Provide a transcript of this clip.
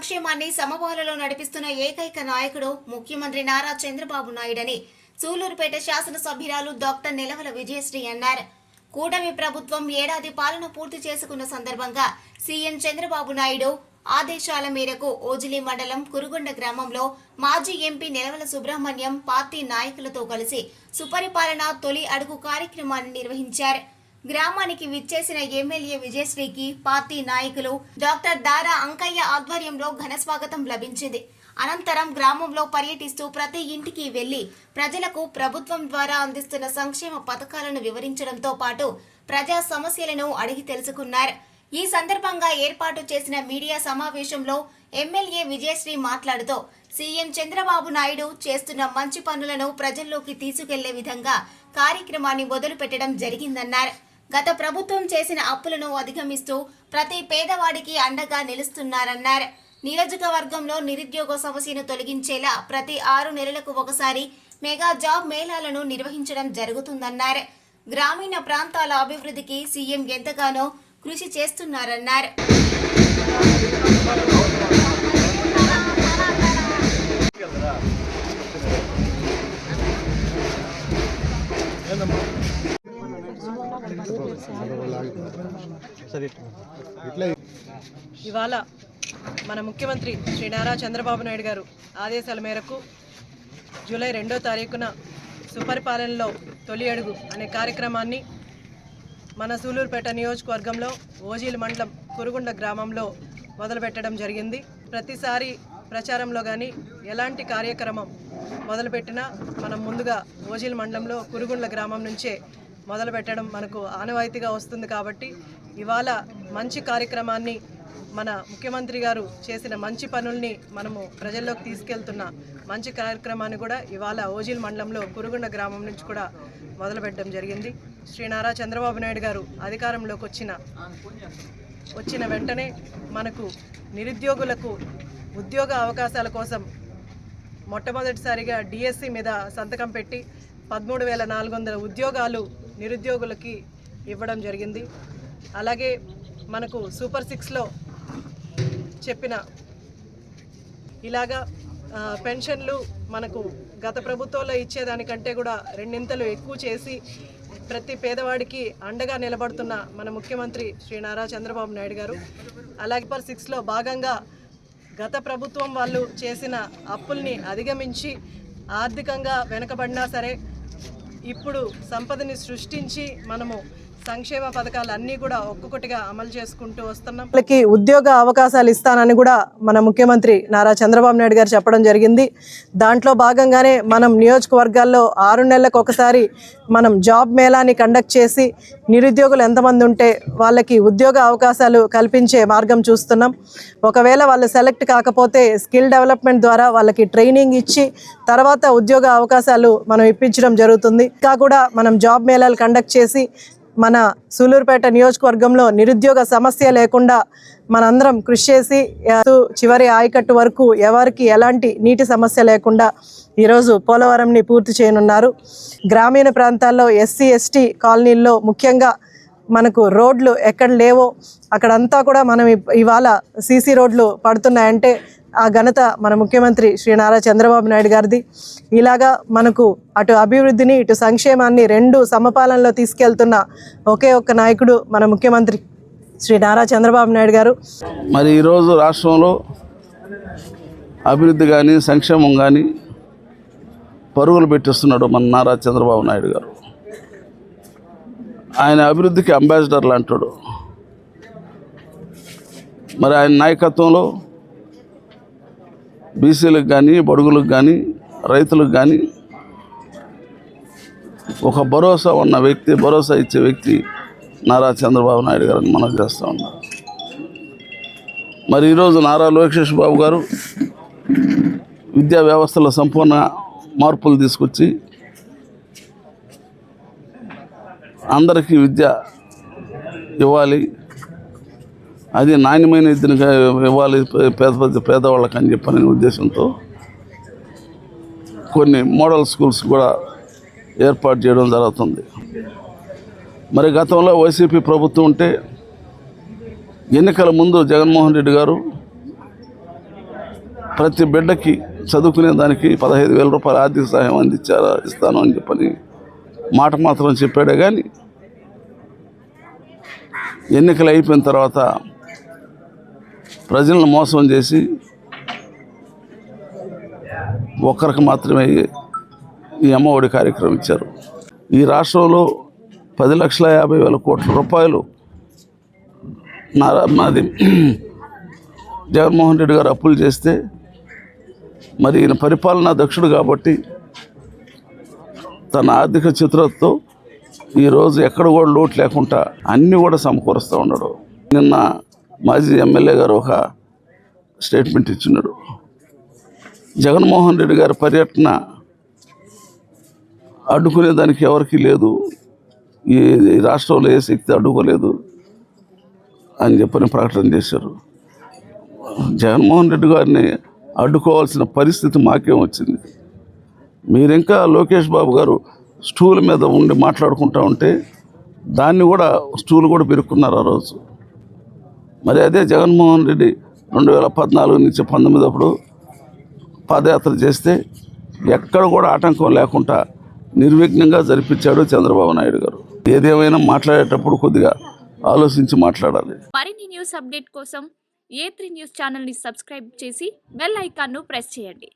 సంక్షేమాన్ని సమపాలలో నడిపిస్తున్న ఏకైక నాయకుడు ముఖ్యమంత్రి నారా చంద్రబాబు నాయుడని సూలూరుపేట శాసనసభ్యురాలు డాక్టర్ నిలవల విజయశ్రీ అన్నారు. కూటమి ప్రభుత్వం ఏడాది పాలన పూర్తి చేసుకున్న సందర్భంగా సీఎం చంద్రబాబు నాయుడు ఆదేశాల మేరకు ఓజిలి మండలం కురుగొండ గ్రామంలో మాజీ ఎంపీ నిలవల సుబ్రహ్మణ్యం పార్టీ నాయకులతో కలిసి సుపరిపాలన తొలి అడుగు కార్యక్రమాన్ని నిర్వహించారు. గ్రామానికి విచ్చేసిన ఎమ్మెల్యే విజయశ్రీకి పార్టీ నాయకులు డాక్టర్ దారా అంకయ్య ఆధ్వర్యంలో ఘన స్వాగతం లభించింది. అనంతరం గ్రామంలో పర్యటిస్తూ ప్రతి ఇంటికి వెళ్ళి ప్రజలకు ప్రభుత్వం ద్వారా అందిస్తున్న సంక్షేమ పథకాలను వివరించడంతో పాటు ప్రజా సమస్యలను అడిగి తెలుసుకున్నారు. ఈ సందర్భంగా ఏర్పాటు చేసిన మీడియా సమావేశంలో ఎమ్మెల్యే విజయశ్రీ మాట్లాడుతూ సీఎం చంద్రబాబు నాయుడు చేస్తున్న మంచి పనులను ప్రజల్లోకి తీసుకెళ్ళే విధంగా కార్యక్రమాన్ని మొదలుపెట్టడం జరిగిందన్నారు. గత ప్రభుత్వం చేసిన అప్పులను అధిగమిస్తూ ప్రతి పేదవాడికి అండగా నిలుస్తున్నారన్నారు. నియోజకవర్గంలో నిరుద్యోగ సమస్యను తొలగించేలా ప్రతి ఆరు నెలలకు ఒకసారి మెగా జాబ్ మేళాలను నిర్వహించడం జరుగుతుందన్నారు. గ్రామీణ ప్రాంతాల అభివృద్ధికి సీఎం ఎంతగానో కృషి చేస్తున్నారన్నారు. ఇవాళ మన ముఖ్యమంత్రి శ్రీ నారా చంద్రబాబు నాయుడు గారు ఆదేశాల మేరకు జూలై రెండో తారీఖున సుపరిపాలనలో తొలి అడుగు అనే కార్యక్రమాన్ని మన సూలూరుపేట నియోజకవర్గంలో ఓజీల మండలం కురుగుండ గ్రామంలో మొదలుపెట్టడం జరిగింది. ప్రతిసారి ప్రచారంలో కానీ ఎలాంటి కార్యక్రమం మొదలుపెట్టినా మనం ముందుగా ఓజీల మండలంలో కురుగుండ్ల గ్రామం నుంచే మొదలు పెట్టడం మనకు ఆనవాయితీగా వస్తుంది కాబట్టి ఇవాళ మంచి కార్యక్రమాన్ని మన ముఖ్యమంత్రి గారు చేసిన మంచి పనుల్ని మనము ప్రజల్లోకి తీసుకెళ్తున్న మంచి కార్యక్రమాన్ని కూడా ఇవాళ ఓజిల్ మండలంలో కురుగుండ గ్రామం నుంచి కూడా మొదలుపెట్టడం జరిగింది. శ్రీ నారా చంద్రబాబు నాయుడు గారు అధికారంలోకి వచ్చిన వచ్చిన వెంటనే మనకు నిరుద్యోగులకు ఉద్యోగ అవకాశాల కోసం మొట్టమొదటిసారిగా డిఎస్సి మీద సంతకం పెట్టి పదమూడు వేల నాలుగు వందల ఉద్యోగాలు నిరుద్యోగులకి ఇవ్వడం జరిగింది. అలాగే మనకు సూపర్ సిక్స్లో చెప్పిన ఇలాగా పెన్షన్లు మనకు గత ప్రభుత్వంలో ఇచ్చేదానికంటే కూడా రెండింతలు ఎక్కువ చేసి ప్రతి పేదవాడికి అండగా నిలబడుతున్న మన ముఖ్యమంత్రి శ్రీ నారా చంద్రబాబు నాయుడు గారు. అలాగే పర్ సిక్స్లో భాగంగా గత ప్రభుత్వం వాళ్ళు చేసిన అప్పుల్ని అధిగమించి ఆర్థికంగా వెనకబడినా సరే ఇప్పుడు సంపదని సృష్టించి మనము సంక్షేమ పథకాలు అన్నీ కూడా ఒక్కొక్కటిగా అమలు చేసుకుంటూ వస్తున్నాం. వాళ్ళకి ఉద్యోగ అవకాశాలు ఇస్తానని కూడా మన ముఖ్యమంత్రి నారా చంద్రబాబు నాయుడు గారు చెప్పడం జరిగింది. దాంట్లో భాగంగానే మనం నియోజకవర్గాల్లో ఆరు నెలలకు ఒకసారి మనం జాబ్ మేళాని కండక్ట్ చేసి నిరుద్యోగులు ఎంతమంది ఉంటే వాళ్ళకి ఉద్యోగ అవకాశాలు కల్పించే మార్గం చూస్తున్నాం. ఒకవేళ వాళ్ళు సెలెక్ట్ కాకపోతే స్కిల్ డెవలప్మెంట్ ద్వారా వాళ్ళకి ట్రైనింగ్ ఇచ్చి తర్వాత ఉద్యోగ అవకాశాలు మనం ఇప్పించడం జరుగుతుంది. ఇంకా కూడా మనం జాబ్ మేళాలు కండక్ట్ చేసి మన సూలూరుపేట నియోజకవర్గంలో నిరుద్యోగ సమస్య లేకుండా మనందరం కృషి చేసి చివరి ఆయకట్టు వరకు ఎవరికి ఎలాంటి నీటి సమస్య లేకుండా ఈరోజు పోలవరంని పూర్తి చేయనున్నారు. గ్రామీణ ప్రాంతాల్లో ఎస్సీ ఎస్టీ కాలనీల్లో ముఖ్యంగా మనకు రోడ్లు ఎక్కడ లేవో అక్కడంతా కూడా మనం ఇవాళ సీసీ రోడ్లు పడుతున్నాయంటే ఆ ఘనత మన ముఖ్యమంత్రి శ్రీ నారా చంద్రబాబు నాయుడు గారిది. ఇలాగా మనకు అటు అభివృద్ధిని ఇటు సంక్షేమాన్ని రెండు సమపాలనలో తీసుకెళ్తున్న ఒకే ఒక్క నాయకుడు మన ముఖ్యమంత్రి శ్రీ నారా చంద్రబాబు నాయుడు గారు. మరి ఈరోజు రాష్ట్రంలో అభివృద్ధి కానీ సంక్షేమం కానీ పరుగులు పెట్టిస్తున్నాడు మన నారా చంద్రబాబు నాయుడు గారు. ఆయన అభివృద్ధికి అంబాసిడర్లు అంటాడు మరి ఆయన నాయకత్వంలో బీసీలకు కానీ బడుగులకు కానీ రైతులకు కానీ ఒక భరోసా ఉన్న వ్యక్తి భరోసా ఇచ్చే వ్యక్తి నారా చంద్రబాబు నాయుడు గారిని మనం చేస్తూ ఉన్నాం మరి ఈరోజు నారా లోకేష్ బాబు గారు విద్యా వ్యవస్థలో సంపూర్ణ మార్పులు తీసుకొచ్చి అందరికీ విద్య ఇవ్వాలి. అది నాణ్యమైన విద్యను ఇవ్వాలి పేద పెద్ద పేదవాళ్ళకి అని చెప్పని ఉద్దేశంతో కొన్ని మోడల్ స్కూల్స్ కూడా ఏర్పాటు చేయడం జరుగుతుంది. మరి గతంలో వైసీపీ ప్రభుత్వం ఉంటే ఎన్నికల ముందు జగన్మోహన్ రెడ్డి గారు ప్రతి బిడ్డకి చదువుకునే దానికి పదహైదు వేల రూపాయల ఆర్థిక సహాయం అందించారా ఇస్తాను అని చెప్పని మాట మాత్రం చెప్పాడే కానీ ఎన్నికలు అయిపోయిన తర్వాత ప్రజలను మోసం చేసి ఒక్కరికి మాత్రమే ఈ అమ్మఒడి కార్యక్రమం ఇచ్చారు. ఈ రాష్ట్రంలో పది లక్షల యాభై వేల కోట్ల రూపాయలు నారా మాది జగన్మోహన్ రెడ్డి గారు అప్పులు చేస్తే మరి ఈయన పరిపాలనా దక్షుడు కాబట్టి తన ఆర్థిక చిత్రతో ఈరోజు ఎక్కడ కూడా లోటు లేకుండా అన్నీ కూడా సమకూరుస్తూ ఉన్నాడు. నిన్న మాజీ ఎమ్మెల్యే గారు ఒక స్టేట్మెంట్ ఇచ్చినారు జగన్మోహన్ రెడ్డి గారి పర్యటన అడ్డుకునే దానికి ఎవరికీ లేదు. ఈ రాష్ట్రంలో ఏ శక్తి అడ్డుకోలేదు అని చెప్పని ప్రకటన చేశారు. జగన్మోహన్ రెడ్డి గారిని అడ్డుకోవాల్సిన పరిస్థితి మాకేం వచ్చింది. మీరింకా లోకేష్ బాబు గారు స్టూల్ మీద ఉండి మాట్లాడుకుంటా ఉంటే దాన్ని కూడా స్టూల్ కూడా పెరుక్కున్నారు ఆ రోజు. మరి అదే జగన్మోహన్ రెడ్డి రెండు వేల పద్నాలుగు నుంచి పంతొమ్మిది అప్పుడు పాదయాత్ర చేస్తే ఎక్కడ కూడా ఆటంకం లేకుండా నిర్విఘ్నంగా జరిపించాడు చంద్రబాబు నాయుడు గారు. ఏదేమైనా మాట్లాడేటప్పుడు కొద్దిగా ఆలోచించి మాట్లాడాలి. మరిన్ని న్యూస్ అప్డేట్ కోసం ఏ త్రీ న్యూస్ ఛానల్ని సబ్స్క్రైబ్ చేసి బెల్ ఐకాన్ను ప్రెస్ చేయండి.